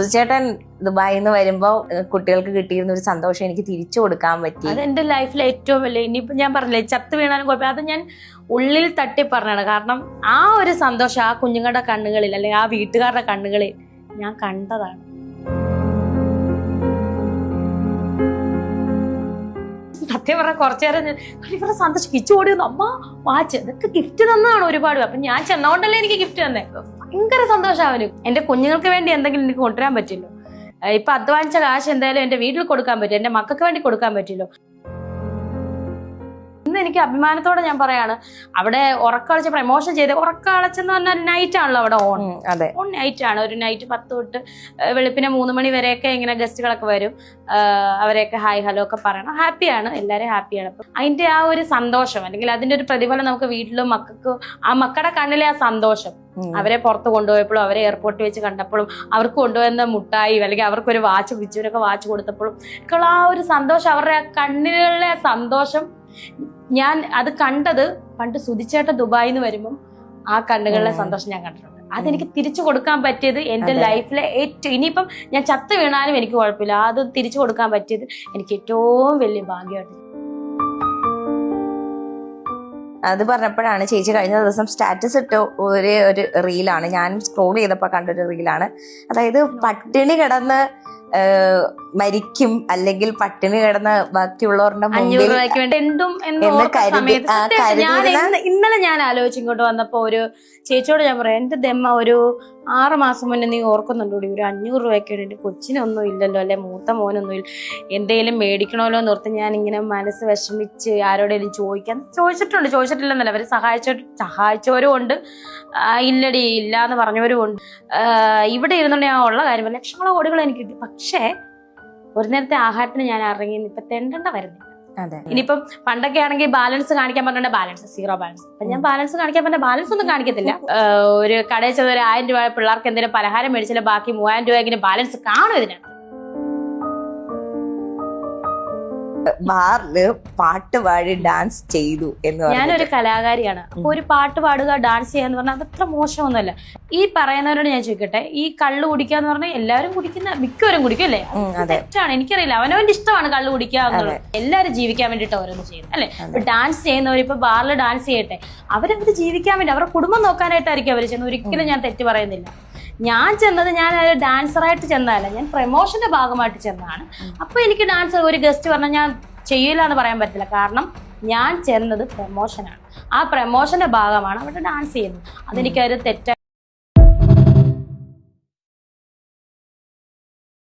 ചേട്ടൻ ദുബായിൽ നിന്ന് വരുമ്പോ കുട്ടികൾക്ക് കിട്ടിയിരുന്ന ഒരു സന്തോഷം എനിക്ക് തിരിച്ചു കൊടുക്കാൻ പറ്റി. അത് ലൈഫിലെ ഏറ്റവും വലിയ ഇനിയിപ്പോ ഞാൻ പറഞ്ഞില്ലേ ചത്ത് വീണാലും കുഴപ്പമില്ല. അത് ഞാൻ ഉള്ളിൽ തട്ടി പറഞ്ഞാണ് കാരണം ആ ഒരു സന്തോഷം ആ കുഞ്ഞുങ്ങളുടെ കണ്ണുകളിൽ അല്ലെങ്കിൽ ആ വീട്ടുകാരുടെ കണ്ണുകളിൽ ഞാൻ കണ്ടതാണ്. സത്യം പറഞ്ഞാൽ കുറച്ചു നേരം സന്തോഷം കിച്ചു ഓടി അമ്മ വാച്ച്. ഇതൊക്കെ ഗിഫ്റ്റ് തന്നതാണ് ഒരുപാട്. അപ്പൊ ഞാൻ ചെന്നോണ്ടല്ലേ എനിക്ക് ഗിഫ്റ്റ് തന്നെ. ഭയങ്കര സന്തോഷം അവന്. എന്റെ കുഞ്ഞുങ്ങൾക്ക് വേണ്ടി എന്തെങ്കിലും എനിക്ക് കൊണ്ടുവരാൻ പറ്റില്ലോ. ഇപ്പൊ അധ്വാനിച്ച കാശ് എന്തായാലും എന്റെ വീട്ടിൽ കൊടുക്കാൻ പറ്റും. എന്റെ മക്കൾക്ക് വേണ്ടി കൊടുക്കാൻ പറ്റില്ലോ. ഇന്ന് എനിക്ക് അഭിമാനത്തോടെ ഞാൻ പറയാണ് അവിടെ ഉറക്കളച്ച് പ്രമോഷൻ ചെയ്ത് ഉറക്കളച്ചെന്ന് പറഞ്ഞാൽ നൈറ്റ് ആണല്ലോ അവിടെ ഓൺ അതെ. ഓൺ നൈറ്റ് ആണ്. ഒരു നൈറ്റ് പത്ത് തൊട്ട് വെളുപ്പിനെ മൂന്ന് മണി വരെയൊക്കെ ഇങ്ങനെ ഗസ്റ്റുകളൊക്കെ വരും. അവരെയൊക്കെ ഹായ് ഹലോ ഒക്കെ പറയണം. ഹാപ്പിയാണ് എല്ലാവരും ഹാപ്പിയാണ് അപ്പം അതിന്റെ ആ ഒരു സന്തോഷം അല്ലെങ്കിൽ അതിന്റെ ഒരു പ്രതിഫലം നമുക്ക് വീട്ടിലും മക്കൾക്ക് ആ മക്കളുടെ കണ്ണിലെ ആ സന്തോഷം. അവരെ പുറത്ത് കൊണ്ടുപോയപ്പോഴും അവരെ എയർപോർട്ടിൽ വെച്ച് കണ്ടപ്പോഴും അവർക്ക് കൊണ്ടുവന്ന മുട്ടായി അല്ലെങ്കിൽ അവർക്കൊരു വാച്ച് പിച്ചുവിനൊക്കെ വാച്ച് കൊടുത്തപ്പോഴും ഒക്കെയുള്ള ആ ഒരു സന്തോഷം അവരുടെ ആ കണ്ണിലെ സന്തോഷം ഞാൻ അത് കണ്ടത് പണ്ട് സുതിച്ചേട്ട ദുബായിൽ നിന്ന് വരുമ്പം ആ കണ്ണുകളിലെ. സന്തോഷം ഞാൻ കണ്ടിട്ടുണ്ട്. അതെനിക്ക് തിരിച്ചു കൊടുക്കാൻ പറ്റിയത് എന്റെ. ലൈഫിലെ ഏറ്റവും ഇനിയിപ്പം ഞാൻ ചത്ത് വീണാലും എനിക്ക് കുഴപ്പമില്ല. അത് തിരിച്ചു കൊടുക്കാൻ പറ്റിയത് എനിക്ക് ഏറ്റവും വലിയ ഭാഗ്യമായിട്ട്. അത് പറഞ്ഞപ്പോഴാണ് ചേച്ചി കഴിഞ്ഞ ദിവസം സ്റ്റാറ്റസ് ഇട്ട ഒരു ഒരു റീലാണ്. ഞാൻ സ്ക്രോൾ ചെയ്തപ്പോ കണ്ടൊരു റീലാണ്. അതായത് പട്ടിണി കിടന്ന് മരിക്കും അല്ലെങ്കിൽ പട്ടിണി കിടന്ന് ബാക്കിയുള്ളവരുടെ അഞ്ഞൂറ് രൂപയ്ക്ക് വേണ്ടി എന്തും എന്ന് എന്ന് കരുതി- ആ, ഞാൻ കരുതിയിരുന്ന- ഇന്ന് ഇന്നലെ ഞാൻ ആലോചിച്ച് ഇങ്ങോട്ട് വന്നപ്പോ ഒരു ചേച്ചിയോട് ഞാൻ പറയാം എന്റെ ദമ്മ ഒരു ആറ് മാസം മുന്നേ നീ ഓർക്കുന്നുണ്ടോടി ഒരു അഞ്ഞൂറ് രൂപയ്ക്ക് വേണ്ടി കൊച്ചിനൊന്നും ഇല്ലല്ലോ അല്ലെ? മൂത്ത മോനൊന്നും ഇല്ല. എന്തെങ്കിലും മേടിക്കണമല്ലോ എന്ന് ഓർത്ത് ഞാൻ ഇങ്ങനെ മനസ്സ് വിഷമിച്ച് ആരോടെങ്കിലും ചോദിക്കാൻ ചോദിച്ചിട്ടുണ്ട്. ചോദിച്ചിട്ടില്ലെന്നല്ല അവർ സഹായിച്ച സഹായിച്ചവരും ഉണ്ട്. ആ, ഇല്ലടി ഇല്ല എന്ന് പറഞ്ഞവരും ഉണ്ട്. ആ, ഇവിടെ ഇരുന്നുണ്ടെങ്കിൽ ആ ഉള്ള കാര്യം ലക്ഷങ്ങളോ കോടികളോ എനിക്ക് കിട്ടി. പക്ഷേ ഒരു നേരത്തെ ആഹാരത്തിന് ഞാൻ ഇറങ്ങി ഇപ്പൊ തെണ്ടണ്ട വരുന്നില്ല. ഇനിയിപ്പം പണ്ടൊക്കെ ആണെങ്കിൽ ബാലൻസ് കാണിക്കാൻ പറഞ്ഞ ബാലൻസ് സീറോ ബാലൻസ്. അപ്പൊ ഞാൻ ബാലൻസ് കാണിക്കാൻ പറഞ്ഞ ബാലൻസ് ഒന്നും കാണിക്കത്തില്ല. ഒരു കടയിൽ ചെന്ന ഒരു ആയിരം രൂപ പിള്ളേർക്ക് എന്തെങ്കിലും പലഹാരം മേടിച്ചാലും ബാക്കി മൂവായിരം രൂപയെങ്കിലും ബാലൻസ് കാണും ഇതിനകത്ത്. ബാറിൽ പാട്ട് പാടി ഡാൻസ് ചെയ്തു എന്ന് ഞാനൊരു കലാകാരിയാണ്. അപ്പൊ ഒരു പാട്ട് പാടുക ഡാൻസ് ചെയ്യാന്ന് പറഞ്ഞാൽ അതത്ര മോശമൊന്നുമല്ല. ഈ പറയുന്നവരോട് ഞാൻ ചോദിക്കട്ടെ ഈ കള്ളു കുടിക്കുക എന്ന് പറഞ്ഞാൽ എല്ലാവരും കുടിക്കുന്ന മിക്കവരും കുടിക്കും അല്ലേ? തെറ്റാണ്. എനിക്കറിയില്ല. അവനവന്റെ ഇഷ്ടമാണ് കള്ള് കുടിക്കുക എന്നുള്ളത്. എല്ലാവരും ജീവിക്കാൻ വേണ്ടിയിട്ട് ഓരോന്ന് ചെയ്യുന്നത് അല്ലെ? ഡാൻസ് ചെയ്യുന്നവർ ഇപ്പൊ ബാറിൽ ഡാൻസ് ചെയ്യട്ടെ. അവരവര് ജീവിക്കാൻ വേണ്ടി അവരുടെ കുടുംബം നോക്കാനായിട്ടായിരിക്കും അവർ ചെയ്യുന്നത്. ഒരിക്കലും ഞാൻ തെറ്റ് പറയുന്നില്ല. ഞാൻ ചെന്നത് ഞാൻ ഡാൻസറായിട്ട് ചെന്നതല്ല. ഞാൻ പ്രൊമോഷന്റെ ഭാഗമായിട്ട് ചെന്നതാണ്. അപ്പൊ എനിക്ക് ഡാൻസ് ഒരു ഗസ്റ്റ് പറഞ്ഞാൽ ഞാൻ ചെയ്യില്ല എന്ന് പറയാൻ പറ്റില്ല കാരണം ഞാൻ ചെന്നത് പ്രൊമോഷനാണ്. ആ പ്രൊമോഷന്റെ ഭാഗമാണ് അവിടെ ഡാൻസ് ചെയ്യുന്നത്. അതെനിക്കൊരു തെറ്റായി